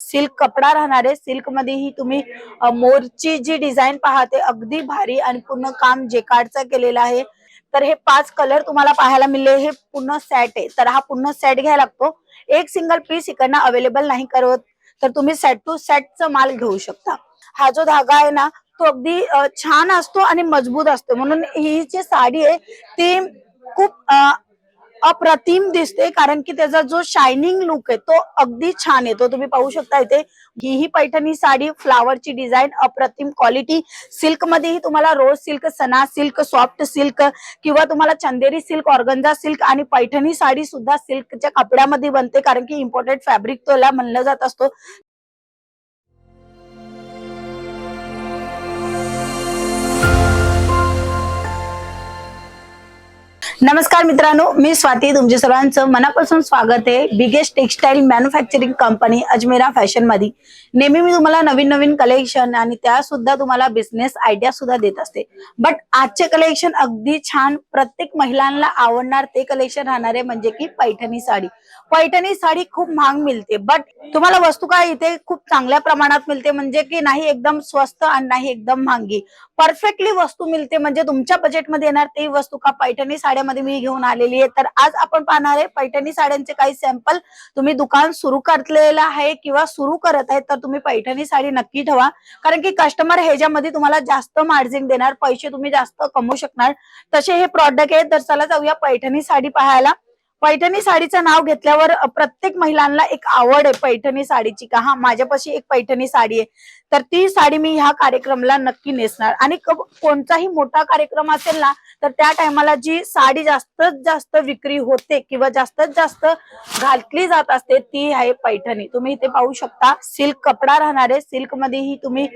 Silk कपडा राहणार आहे. सिल्कमध्ये ही तुम्ही मोरची जी डिझाईन पाहते अगदी भारी आणि पूर्ण काम जेकार्डचं केलेलं आहे. तर हे पाच कलर तुम्हाला पाहायला मिळले. हे पूर्ण सेट आहे. तर हा पूर्ण सेट घ्यायला लागतो. एक सिंगल पीस इकडनं अवेलेबल नाही करत. तर तुम्ही सेट टू सेटचा माल घेऊ शकता. हा जो धागा आहे ना तो अगदी छान असतो आणि मजबूत असतो. म्हणून ही जी साडी आहे ती खूप अप्रतिम दिसते कारण की त्याचा जो शायनिंग लुक आहे तो अगदी छान येतो तुम्ही पाहू शकता इथे. ही ही पैठणी साडी फ्लावरची डिझाईन अप्रतिम क्वालिटी सिल्क मध्येही तुम्हाला रोज सिल्क सना सिल्क सॉफ्ट सिल्क किंवा तुम्हाला चंदेरी सिल्क ऑर्गंजा सिल्क आणि पैठणी साडी सुद्धा सिल्कच्या कपड्यामध्ये बनते कारण की इम्पोर्टेड फॅब्रिक तोला म्हणलं जात असतो. नमस्कार मित्रांनो मी स्वाती. तुमच्या सर्वांचं मनापासून स्वागत आहे. Biggest textile manufacturing company Ajmera फॅशनमध्ये नेहमी मी तुम्हाला नवीन नवीन कलेक्शन आणि त्या सुद्धा तुम्हाला बिझनेस आयडिया सुद्धा देत असते. बट आजचे कलेक्शन अगदी छान. प्रत्येक महिलांना आवडणार ते कलेक्शन राहणार आहे म्हणजे की पैठणी साडी. पैठणी साडी खूप महाग मिळते बट तुम्हाला वस्तू काय इथे खूप चांगल्या प्रमाणात मिळते म्हणजे की नाही एकदम स्वस्त आणि नाही एकदम महागी. परफेक्टली वस्तू मिळते म्हणजे तुमच्या बजेटमध्ये येणार ते वस्तू का पैठणी साड्या याच्यामध्ये मी घेऊन आलेली आहे. तर आज आपण पाहणार आहे पैठणी साड्यांचे काही सॅम्पल तुम्ही दुकान सुरू करलेलं आहे किंवा सुरू करत आहे तर तुम्ही पैठणी साडी नक्की ठेवा. कारण की कस्टमर ह्याच्यामध्ये तुम्हाला जास्त मार्जिन देणार पैसे तुम्ही जास्त कमवू शकणार. तसे हे प्रॉडक्ट आहेत तर चला जाऊया पैठणी साडी पाहायला. पैठणी साडीचं नाव घेतल्यावर प्रत्येक महिलांना एक आवड आहे पैठणी साडीची का? हा माझ्यापाशी एक पैठणी साडी आहे. तर ती साडी मी ह्या कार्यक्रमाला नक्की नेसणार. आणि कोणताही मोठा कार्यक्रम असेल ना तर त्या टायमाला जी साडी जास्तीत जास्त विक्री होते किंवा जास्तीत जास्त घातली जात असते ती आहे पैठणी. तुम्ही इथे पाहू शकता सिल्क कपडा राहणार आहे. सिल्कमध्ये ही तुम्ही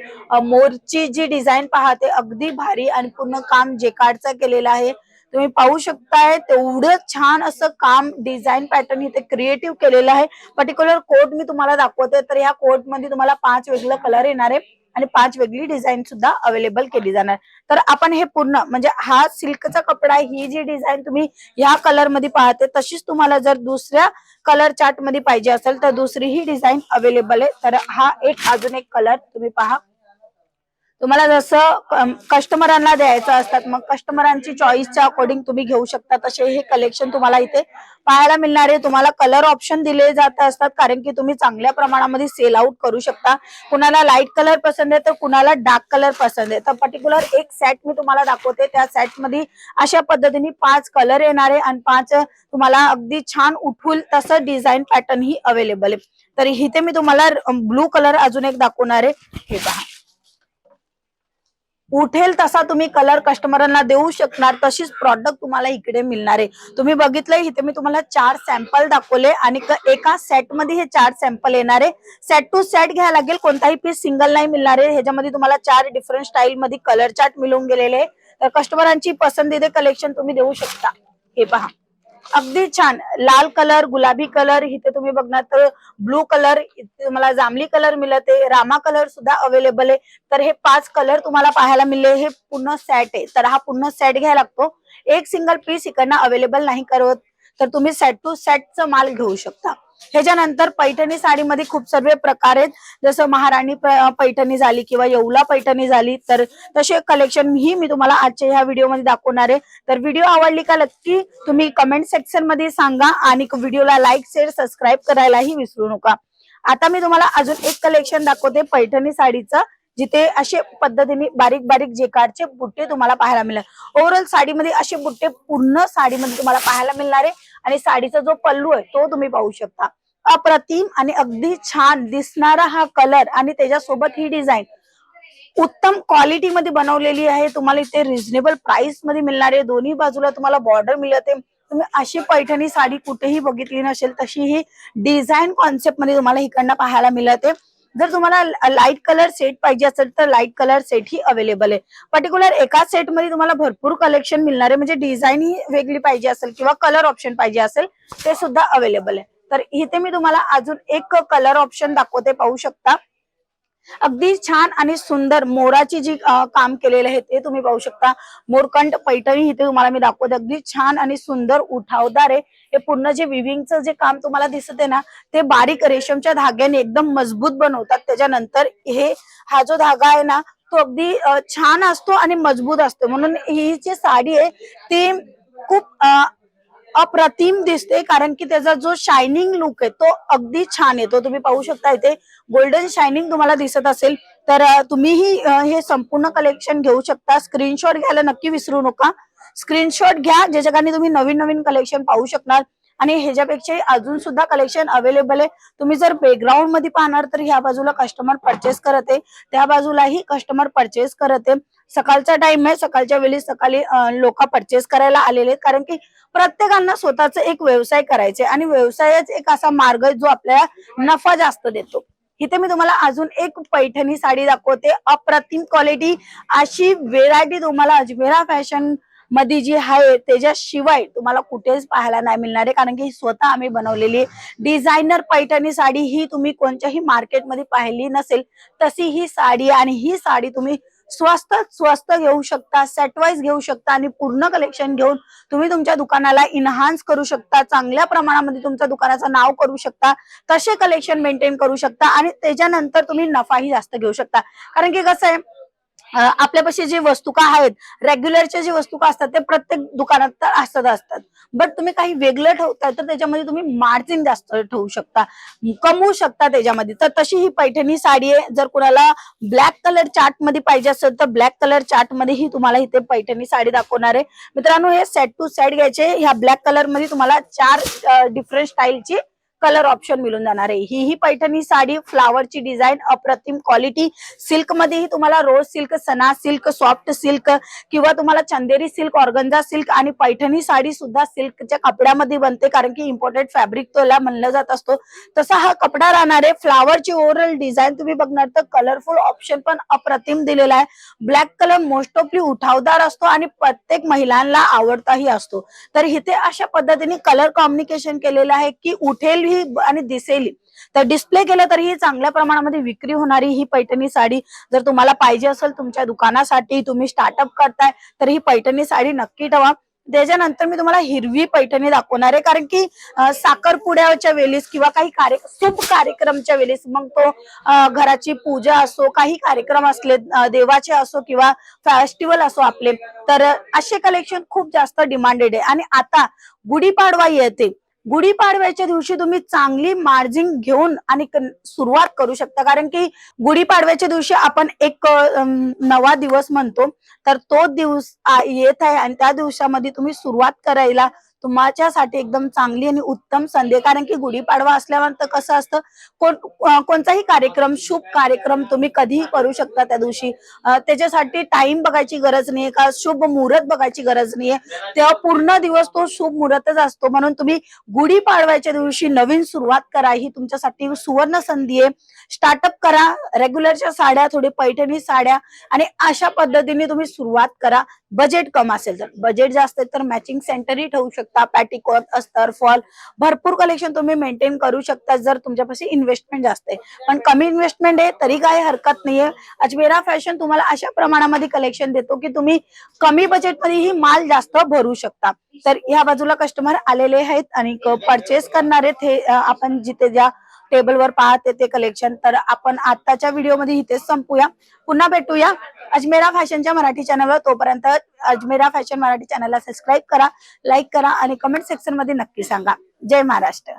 मोरची जी डिझाईन पाहते अगदी भारी आणि पूर्ण काम जेकाडचं केलेलं आहे. तुम्ही पाहू शकताय तेवढं छान असं काम डिझाईन पॅटर्न इथे क्रिएटिव्ह केलेलं आहे. पर्टिक्युलर कोट मी तुम्हाला दाखवते तर या कोटमध्ये तुम्हाला पाच वेगळं कलर येणार आहे आणि पाच वेगळी डिझाईन सुद्धा अवेलेबल केली जाणार. तर आपण हे पूर्ण म्हणजे हा सिल्कचा कपडा आहे, ही जी डिझाईन तुम्ही ह्या कलरमध्ये पाहते तशीच तुम्हाला जर दुसऱ्या कलर चार्टमध्ये पाहिजे असेल तर दुसरी ही डिझाईन अवेलेबल आहे. तर हा एक अजून एक कलर तुम्ही पहा. तुम्हाला जसं कस्टमरांना द्यायचं असतात मग कस्टमरांची चॉईसच्या अकॉर्डिंग तुम्ही घेऊ शकता. तसे हे कलेक्शन तुम्हाला इथे पाहायला मिळणारे. तुम्हाला कलर ऑप्शन दिले जात असतात कारण की तुम्ही चांगल्या प्रमाणामध्ये सेल आउट करू शकता. कुणाला लाइट कलर पसंत आहे तर कुणाला डार्क कलर पसंत आहे. तर पर्टिक्युलर एक सेट मी तुम्हाला दाखवते. त्या सेटमध्ये अशा पद्धतीने पाच कलर येणारे आणि पाच तुम्हाला अगदी छान उठूल तसं डिझाईन पॅटर्न ही अवेलेबल आहे. तर इथे मी तुम्हाला ब्लू कलर अजून एक दाखवणार आहे. हे पहा. उठेल तसा तुम्ही कलर कस्टमरांना देऊ शकणार तशीच प्रॉडक्ट तुम्हाला इकडे मिळणार आहे. तुम्ही बघितलंय इथे मी तुम्हाला चार सॅम्पल दाखवले आणि एका सेटमध्ये हे चार सॅम्पल येणार आहे. सेट टू सेट घ्यायला लागेल कोणताही पीस सिंगल नाही मिळणार आहे. ह्याच्यामध्ये तुम्हाला चार डिफरंट स्टाईल मध्ये कलर चार्ट मिळून गेलेले आहे. तर कस्टमरांची पसंतीचे कलेक्शन तुम्ही देऊ शकता. हे पहा. अगदी छान. लाल कलर गुलाबी कलर इथे तुम्ही बघणार तर ब्लू कलर इथे तुम्हाला जांभळी कलर मिळते रामा कलर सुद्धा अवेलेबल आहे. तर हे पाच कलर तुम्हाला पाहायला मिळले. हे पूर्ण सेट आहे. तर हा पूर्ण सेट घ्यायला लागतो. एक सिंगल पीस इकडनं अवेलेबल नाही करत. तर तुम्ही सेट टू सेटचं माल घेऊ शकता. ह्याच्यानंतर पैठणी साडीमध्ये खूप सर्व प्रकार आहेत. जसं महाराणी पैठणी झाली किंवा येवला पैठणी झाली तर तसे कलेक्शन ही मी तुम्हाला आजच्या ह्या व्हिडिओमध्ये दाखवणार आहे. तर व्हिडिओ आवडली का नक्की तुम्ही कमेंट सेक्शनमध्ये सांगा आणि व्हिडिओला लाईक शेअर सबस्क्राईब करायलाही विसरू नका. आता मी तुम्हाला अजून एक कलेक्शन दाखवते पैठणी साडीचं. जिथे असे पद्धतीने बारीक बारीक जेकाडचे बुट्टे तुम्हाला पाहायला मिळणार. ओव्हरऑल साडीमध्ये असे बुट्टे पूर्ण साडीमध्ये तुम्हाला पाहायला मिळणार आहे. आणि साडीचा जो पल्लू आहे तो तुम्ही पाहू शकता. अप्रतिम आणि अगदी छान दिसणारा हा कलर आणि त्याच्यासोबत ही डिझाईन उत्तम क्वालिटी मध्ये बनवलेली आहे. तुम्हाला इथे रिझनेबल प्राइसमध्ये मिळणार आहे. दोन्ही बाजूला तुम्हाला बॉर्डर मिळते तुम्ही अशी पैठणी साडी कुठेही बघितली नसेल तशी ही डिझाईन कॉन्सेप्टमध्ये तुम्हाला इकडनं पाहायला मिळते जर तुम्हाला लाइट कलर सेट पाहिजे असेल तर लाइट कलर सेट ही अवेलेबल आहे. पर्टिक्युलर एका सेटमध्ये तुम्हाला भरपूर कलेक्शन मिळणार आहे. म्हणजे डिझाईन ही वेगळी पाहिजे असेल किंवा कलर ऑप्शन पाहिजे असेल ते सुद्धा अवेलेबल आहे. तर इथे मी तुम्हाला अजून एक कलर ऑप्शन दाखवते. पाहू शकता. अगदी छान आणि सुंदर मोराची जी काम केलेलं आहे ते तुम्ही पाहू शकता. मोरकंठ पैठणी इथे तुम्हाला मी दाखवते. अगदी छान आणि सुंदर उठावदार आहे. हे पूर्ण जे विविंगचं जे काम तुम्हाला दिसत आहे ना ते बारीक रेशमच्या धाग्याने एकदम मजबूत बनवतात. त्याच्यानंतर हे हा जो धागा आहे ना तो अगदी छान असतो आणि मजबूत असतो. म्हणून ही जी साडी आहे ती खूप अप्रतिम दिसते कारण की त्याचा जो शायनिंग लुक आहे तो अगदी छान येतो तुम्ही पाहू शकता इथे गोल्डन शायनिंग तुम्हाला दिसत असेल. तर तुम्हीही हे संपूर्ण कलेक्शन घेऊ शकता. स्क्रीनशॉट घ्यायला नक्की विसरू नका. स्क्रीनशॉट घ्या ज्याच्याकडे तुम्ही नवीन नवीन कलेक्शन पाहू शकणार. आणि ह्याच्यापेक्षा अजून सुद्धा कलेक्शन अवेलेबल आहे. तुम्ही जर बॅकग्राऊंडमध्ये पाहणार तर ह्या बाजूला कस्टमर परचेस करत आहे. त्या बाजूलाही कस्टमर परचेस करत आहे. सकाळचा टाइम आहे. सकाळच्या वेळी सकाळी लोक परचेस करायला आलेले आहेत. कारण की प्रत्येकांना स्वतःचा एक व्यवसाय करायचे आणि व्यवसायच एक असा मार्ग आहे जो आपल्याला नफा जास्त देतो. इथे मी तुम्हाला अजून एक पैठणी साडी दाखवते. अप्रतिम क्वालिटी अशी व्हेरायटी तुम्हाला अजमेरा फॅशन मध्ये जी आहे त्याच्याशिवाय तुम्हाला कुठेच पाहायला नाही मिळणार आहे. कारण की स्वतः आम्ही बनवलेली डिझायनर पैठणी साडी ही तुम्ही कोणत्याही मार्केटमध्ये पाहिली नसेल तशी ही साडी आणि ही साडी तुम्ही स्वस्त स्वस्त घेऊ शकता सेटवाईज घेऊ शकता आणि पूर्ण कलेक्शन घेऊन तुम्ही तुमच्या दुकानाला इन्हान्स करू शकता चांगल्या प्रमाणामध्ये तुमच्या दुकानाचं नाव करू शकता तसे कलेक्शन मेंटेन करू शकता आणि त्याच्यानंतर तुम्ही नफाही जास्त घेऊ शकता. कारण की कसं आहे आपल्यापाशी जे वस्तुका आहेत रेग्युलरच्या जे वस्तुका असतात ते प्रत्येक दुकानात तर असतात असतात. बट तुम्ही काही वेगळं ठेवताय तर त्याच्यामध्ये तुम्ही मार्जिन जास्त ठेवू शकता कमवू शकता त्याच्यामध्ये. तर तशी ही पैठणी साडी आहे जर कुणाला ब्लॅक कलर चार्टमध्ये पाहिजे असेल तर ब्लॅक कलर चार्टमध्ये ही तुम्हाला इथे पैठणी साडी दाखवणार आहे. मित्रांनो हे सेट टू सेट घ्यायचे ह्या ब्लॅक कलरमध्ये तुम्हाला चार डिफरंट स्टाईलची कलर ऑप्शन मिळून जाणार आहे. ही ही पैठणी साडी फ्लावरची डिझाईन अप्रतिम क्वालिटी सिल्क मध्येही तुम्हाला रोज सिल्क सना सिल्क सॉफ्ट सिल्क किंवा तुम्हाला चंदेरी सिल्क ऑर्गंजा सिल्क आणि पैठणी साडी सुद्धा सिल्कच्या कपड्यामध्ये बनते कारण की इम्पोर्टेड फॅब्रिक तोला म्हणलं जात असतो. तसा हा कपडा राहणार आहे. फ्लावरची ओव्हरऑल डिझाईन तुम्ही बघणार तर कलरफुल ऑप्शन पण अप्रतिम दिलेला आहे. ब्लॅक कलर मोस्ट ऑफली उठावदार असतो आणि प्रत्येक महिलांना आवडताही असतो. तर इथे अशा पद्धतीने कलर कॉम्युनिकेशन केलेलं आहे की उठेल ही आणि दिसेल. तर डिस्प्ले केलं तरी ही चांगल्या प्रमाणामध्ये विक्री होणारी ही पैठणी साडी जर तुम्हाला पाहिजे असेल तुमच्या दुकानासाठी तुम्ही स्टार्टअप करताय तर ही पैठणी साडी नक्की ठेवा. त्याच्यानंतर मी तुम्हाला हिरवी पैठणी दाखवणार आहे. कारण की साखरपुड्याच्या वेळेस किंवा काही कार्य शुभ कार्यक्रमच्या वेळेस मग तो घराची पूजा असो काही कार्यक्रम असले देवाचे असो किंवा फेस्टिवल असो आपले तर असे कलेक्शन खूप जास्त डिमांडेड आहे. आणि आता गुढीपाडवा येते. गुढीपाडव्याच्या दिवशी तुम्ही चांगली मार्जिन घेऊन आणि सुरुवात करू शकता. कारण की गुढीपाडव्याच्या दिवशी आपण एक नवा दिवस म्हणतो. तर तो दिवस येत आहे आणि त्या दिवसामध्ये तुम्ही सुरुवात करायला तुमच्यासाठी एकदम चांगली आणि उत्तम संधी कारण की गुढीपाडवा असल्यानंतर कसं असतं कोण कोणताही कार्यक्रम शुभ कार्यक्रम तुम्ही कधीही करू शकता त्या दिवशी. त्याच्यासाठी टाइम बघायची गरज नाहीये का? शुभ मुहूर्त बघायची गरज नाहीये. तेव्हा पूर्ण दिवस तो शुभ मुहूर्तच असतो. म्हणून तुम्ही गुढीपाडव्याच्या दिवशी नवीन सुरुवात करा. ही तुमच्यासाठी सुवर्ण संधी आहे. स्टार्टअप करा. रेग्युलरच्या साड्या थोडी पैठणी साड्या आणि अशा पद्धतीने तुम्ही सुरुवात करा. बजेट कम असेल तर. बजेट जास्त तर मॅचिंग सेंटरही ठेवू शकता. पॅटिकॉट अस्तर फॉल. भरपूर कलेक्शन तुम्ही मेंटेन करू शकता जर तुमच्यापाशी इन्व्हेस्टमेंट जास्त आहे. पण कमी इन्व्हेस्टमेंट आहे तरी काही हरकत नाहीये. अजमेरा फॅशन तुम्हाला अशा प्रमाणामध्ये कलेक्शन देतो की तुम्ही कमी बजेटमध्ये ही माल जास्त भरू शकता. तर या बाजूला कस्टमर आलेले आहेत आणि परचेस करणार आहेत हे आपण जिथे ज्या टेबलवर पाहते ते कलेक्शन तर आपण आताच्या व्हिडिओमध्ये इथेच संपूया. पुन्हा भेटूया. अजमेरा फॅशनच्या मराठी चॅनलवर तोपर्यंत अजमेरा फॅशन मराठी चॅनलला सबस्क्राईब करा लाईक करा आणि कमेंट सेक्शनमध्ये नक्की सांगा. जय महाराष्ट्र.